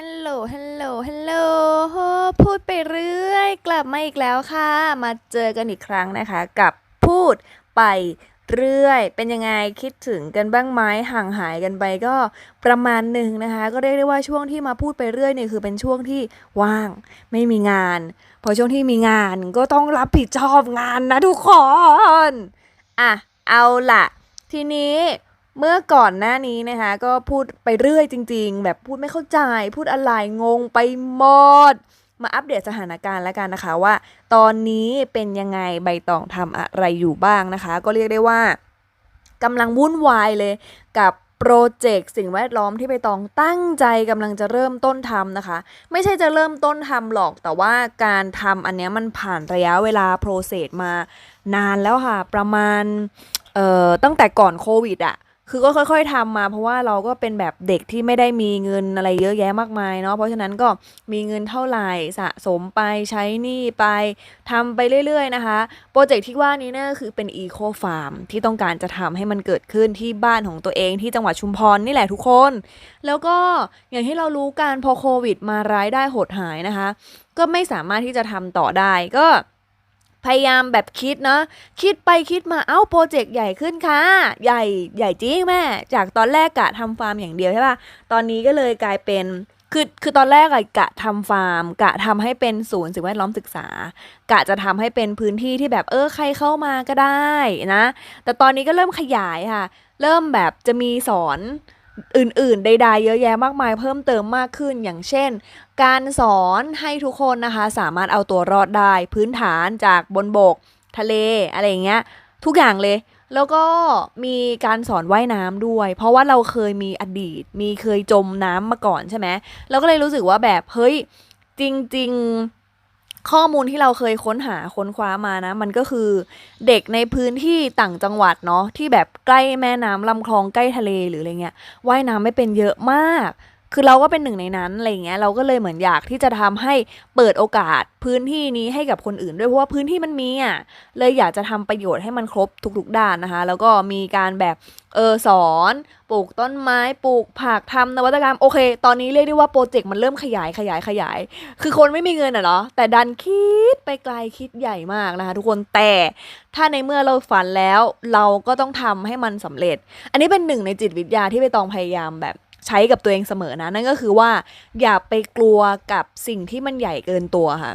ฮัลโหล ฮัลโหล ฮัลโหล พูดไปเรื่อย กลับมาอีกแล้วค่ะ มาเจอกันอีกครั้งนะคะ กับพูดไปเรื่อย เป็นยังไงคิดถึงกันบ้างไหมห่างหายกันไปก็ประมาณหนึ่งนะคะ ก็เรียกได้ว่าช่วงที่มาพูดไปเรื่อยเนี่ยคือเป็นช่วงที่ว่าง ไม่มีงาน พอช่วงที่มีงานก็ต้องรับผิดชอบงานนะทุกคน อะ เอาล่ะ ทีนี้ เมื่อก่อนหน้านี้นะคะก็พูดไปเรื่อยจริง ๆ แบบพูดไม่เข้าใจ พูดอะไรงงไปหมด มาอัปเดตสถานการณ์แล้วกันนะคะว่า ตอนนี้เป็นยังไงใบตองทำอะไรอยู่บ้างนะคะ ก็เรียกได้ว่ากำลังวุ่นวายเลยกับโปรเจกต์สิ่งแวดล้อมที่ใบตองตั้งใจกำลังจะเริ่มต้นทำนะคะ ไม่ใช่จะเริ่มต้นทำหรอก แต่ว่าการทำอันนี้มันผ่านระยะเวลาโปรเซสมานานแล้วค่ะ ประมาณตั้งแต่ก่อนโควิดอะ คือก็ค่อย ๆทำมา เพราะว่าเราก็เป็นแบบเด็กที่ไม่ได้มีเงินอะไรเยอะแยะมากมายเนาะเพราะฉะนั้นก็มีเงินเท่าไหร่สะสมไปใช้หนี้ไปทำไปเรื่อย ๆ นะคะโปรเจกต์ที่ว่านี้เนี่ยคือเป็นอีโคฟาร์มที่ต้องการจะทำให้มันเกิดขึ้นที่บ้านของตัวเองที่จังหวัดชุมพรนี่แหละทุกคน แล้วก็อย่างที่เรารู้กันพอโควิดมารายได้หดหายนะคะ ก็ไม่สามารถที่จะทำต่อได้ก็ พยายามแบบคิดเนาะคิดไปคิดมาเอ้าโปรเจกต์ใหญ่ขึ้นค่ะ ใหญ่ใหญ่จริงแม่ จากตอนแรกกะทำฟาร์มอย่างเดียวใช่ป่ะตอนนี้ก็เลยกลายเป็นคือคือตอนแรกอะกะทำฟาร์ม กะทำให้เป็นศูนย์สิ่งแวดล้อมศึกษา กะจะทำให้เป็นพื้นที่ที่แบบเออใครเข้ามาก็ได้นะ แต่ตอนนี้ก็เริ่มขยายค่ะ เริ่มแบบจะมีสอน อื่นๆ ใดๆ เยอะแยะมากมายเพิ่มเติมมากขึ้นอย่างเช่น การสอนให้ทุกคนนะคะ สามารถเอาตัวรอดได้พื้นฐานจากบนบก ทะเลอะไรอย่างเงี้ยทุกอย่างเลย แล้วก็มีการสอนว่ายน้ำด้วย เพราะว่าเราเคยมีอดีต มีเคยจมน้ำมาก่อนใช่ไหมเราก็เลยรู้สึกว่าแบบเฮ้ยจริง ๆ ข้อมูลที่เราเคยค้นหาค้นคว้ามานะ มันก็คือเด็กในพื้นที่ต่างจังหวัดเนาะที่แบบใกล้แม่น้ำลำคลองใกล้ทะเลหรืออะไรเงี้ยว่ายน้ำไม่เป็นเยอะมาก คือเราก็เป็นหนึ่งในนั้นอะไรเงี้ยเราก็เลยเหมือนอยากที่จะทำให้เปิดโอกาสพื้นที่นี้ให้กับคนอื่นด้วยเพราะว่าพื้นที่มันมีอะเลยอยากจะทำประโยชน์ให้มันครบทุกๆด้านนะคะ แล้วก็มีการแบบเออสอนปลูกต้นไม้ปลูกผักทำนวัตกรรมโอเค ตอนนี้เรียกได้ว่าโปรเจกต์มันเริ่มขยายขยายขยาย คือคนไม่มีเงินอะเนาะแต่ดันคิดไปไกลคิดใหญ่มากนะคะ ทุกคนแต่ถ้าในเมื่อเราฝันแล้วเราก็ต้องทำให้มันสำเร็จ อันนี้เป็นหนึ่งในจิตวิทยาที่ไปตองพยายามแบบ ใช้กับตัวเองเสมอนะ นั่นก็คือว่าอย่าไปกลัวกับสิ่งที่มันใหญ่เกินตัวค่ะ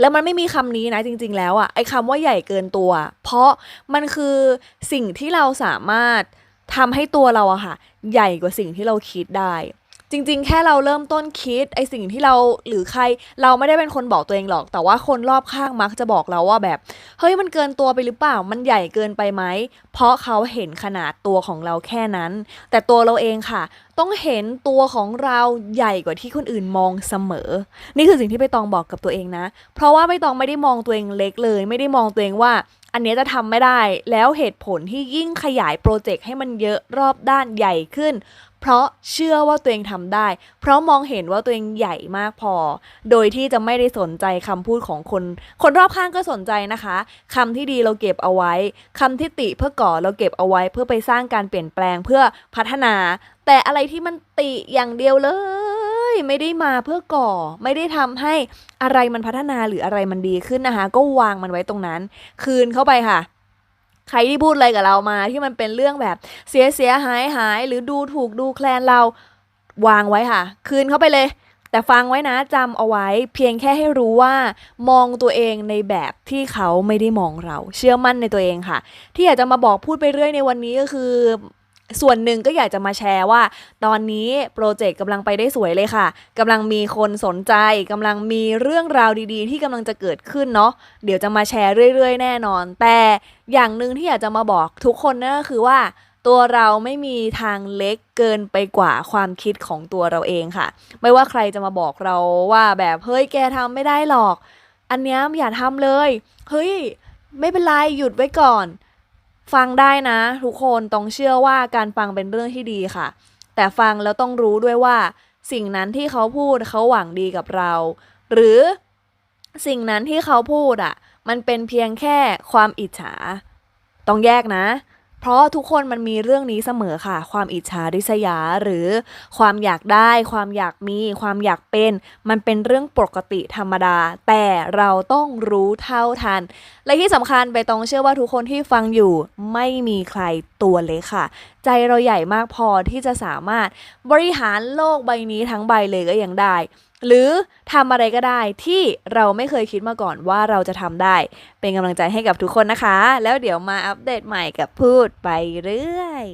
แล้วมันไม่มีคำนี้นะจริง ๆ แล้วอะไอ้คำว่าใหญ่เกินตัว เพราะมันคือสิ่งที่เราสามารถทำให้ตัวเราอะค่ะ ใหญ่กว่าสิ่งที่เราคิดได้ จริง ๆ แค่เราเริ่มต้นคิดไอสิ่งที่เราหรือใครเราไม่ได้เป็นคนบอกตัวเองหรอก แต่ว่าคนรอบข้างมักจะบอกเราว่าแบบเฮ้ยมันเกินตัวไปหรือเปล่ามันใหญ่เกินไปไหมเพราะเขาเห็นขนาดตัวของเราแค่นั้น แต่ตัวเราเองค่ะ ต้องเห็นตัวของเราใหญ่กว่าที่คนอื่นมองเสมอ นี่คือสิ่งที่ใบตองบอกกับตัวเองนะ เพราะว่าใบตองไม่ได้มองตัวเองเล็กเลย ไม่ได้มองตัวเองว่า อันนี้จะทำไม่ได้ แล้วเหตุผลที่ยิ่งขยายโปรเจกต์ให้มันเยอะรอบด้านใหญ่ขึ้น เพราะเชื่อว่าตัวเองทำได้ เพราะมองเห็นว่าตัวเองใหญ่มากพอ โดยที่จะไม่ได้สนใจคำพูดของคน คนรอบข้างก็สนใจนะคะคำที่ดีเราเก็บเอาไว้คำที่ติเพื่อก่อเราเก็บเอาไว้เพื่อไปสร้างการเปลี่ยนแปลงเพื่อพัฒนา แต่อะไรที่มันติอย่างเดียวเลย ไม่ได้มาเพื่อก่อ ไม่ได้ทำให้อะไรมันพัฒนาหรืออะไรมันดีขึ้นนะคะ ก็วางมันไว้ตรงนั้น คืนเข้าไปค่ะใครที่พูดอะไรกับเรามาที่มันเป็นเรื่องแบบเสียเสียหายหายหรือดูถูกดูแคลนเราวางไว้ค่ะ คืนเข้าไปเลย แต่ฟังไว้นะจำเอาไว้ เพียงแค่ให้รู้ว่า มองตัวเองในแบบที่เขาไม่ได้มองเรา เชื่อมั่นในตัวเองค่ะ ที่อยากจะมาบอกพูดไปเรื่อยในวันนี้ก็คือ ส่วนหนึ่งก็อยากจะมาแชร์ว่า ตอนนี้โปรเจกต์กำลังไปได้สวยเลยค่ะกำลังมีคนสนใจกำลังมีเรื่องราวดีๆ ที่กำลังจะเกิดขึ้นเนาะเดี๋ยวจะมาแชร์เรื่อย ๆ แน่นอน แต่อย่างหนึ่งที่อยากจะมาบอกทุกคนนั่นก็คือว่าตัวเราไม่มีทางเล็กเกินไปกว่าความคิดของตัวเราเองค่ะ ไม่ว่าใครจะมาบอกเราว่าแบบเฮ้ยแกทำไม่ได้หรอก อันนี้อย่าทำเลย เฮ้ย ไม่เป็นไรหยุดไว้ก่อน ฟังได้นะ ทุกคนต้องเชื่อว่าการฟังเป็นเรื่องที่ดีค่ะ แต่ฟังแล้วต้องรู้ด้วยว่า สิ่งนั้นที่เขาพูดเขาหวังดีกับเรา หรือสิ่งนั้นที่เขาพูดอะ มันเป็นเพียงแค่ความอิจฉา ต้องแยกนะ เพราะทุกคนมันมีเรื่องนี้เสมอค่ะ ความอิจฉาริษยาหรือความอยากได้ ความอยากมี ความอยากเป็น มันเป็นเรื่องปกติธรรมดา แต่เราต้องรู้เท่าทัน และที่สำคัญไปตองเชื่อว่าทุกคนที่ฟังอยู่ไม่มีใครตัวเล็กค่ะ ใจเราใหญ่มากพอที่จะสามารถบริหารโลกใบนี้ทั้งใบเลยก็ยังได้ หรือทำอะไรก็ได้ที่เราไม่เคยคิดมาก่อนว่าเราจะทำได้ เป็นกำลังใจให้กับทุกคนนะคะ แล้วเดี๋ยวมาอัปเดตใหม่กับพูดไปเรื่อย